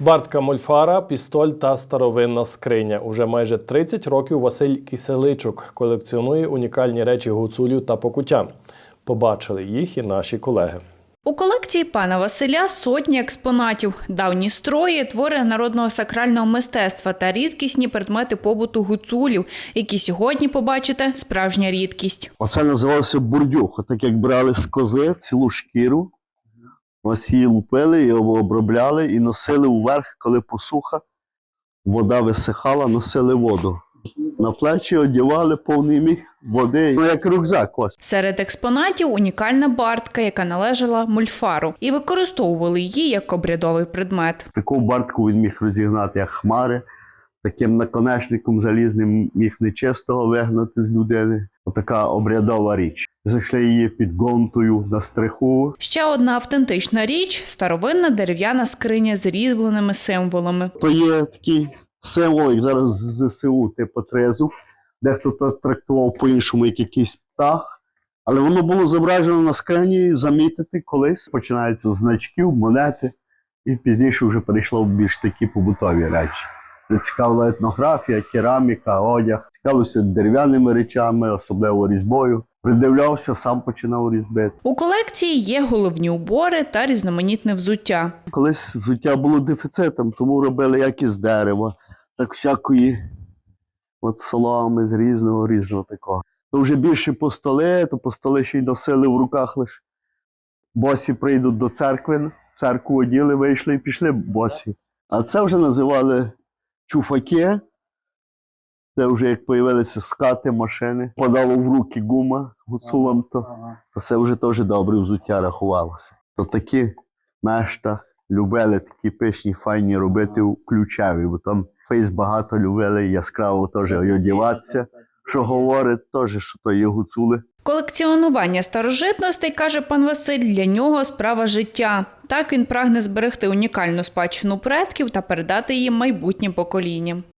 Бартка Мольфара, пістоль та старовинна скриня. Уже майже 30 років Василь Киселичук колекціонує унікальні речі гуцулів та покуття. Побачили їх і наші колеги. У колекції пана Василя сотні експонатів, давні строї, твори народного сакрального мистецтва та рідкісні предмети побуту гуцулів, які сьогодні побачите справжня рідкість. Оце називалося бурдюх. Так як брали з кози цілу шкіру, її лупили, його обробляли і носили вверх, коли посуха, вода висихала, носили воду. На плечі одягали повний міг води, ну як рюкзак ось. Серед експонатів унікальна бартка, яка належала мульфару, і використовували її як обрядовий предмет. Таку бартку він міг розігнати, як хмари, таким наконечником залізним міг нечистого вигнати з людини. Отака обрядова річ. Зайшли її під гонтою на стриху, Ще одна автентична річ старовинна дерев'яна скриня з різьбленими символами. то є такий символ, як зараз з ЗСУ, типу трезу. Дехто то трактував по-іншому, як якийсь птах. Але воно було зображено на скрині, замітити колись. Починаються з значків, монети, і пізніше вже перейшло в більш такі побутові речі. Цікавила етнографія, кераміка, одяг, цікавився дерев'яними речами, особливо різьбою. Придивлявся, сам починав різьбити. У колекції є головні убори та різноманітне взуття. Колись взуття було дефіцитом, тому робили як із дерева, так всякої от соломи з різного, різного такого. То вже більше по столи, то по столи ще й носили в руках лише. Босі прийдуть до церкви, церкву оділи, вийшли і пішли босі. А це вже називали чуфаки. Це вже як появилися скати, машини, подало в руки гума гуцулам, то, то це вже теж добре взуття рахувалося. То такі мешта любили такі пишні, файні робити у ключеві, бо там фейс багато любили яскраво теж одягатися. Що говорить, теж, що то є гуцули. Колекціонування старожитностей, каже пан Василь, для нього справа життя. Так він прагне зберегти унікальну спадщину предків та передати її майбутнім поколінням.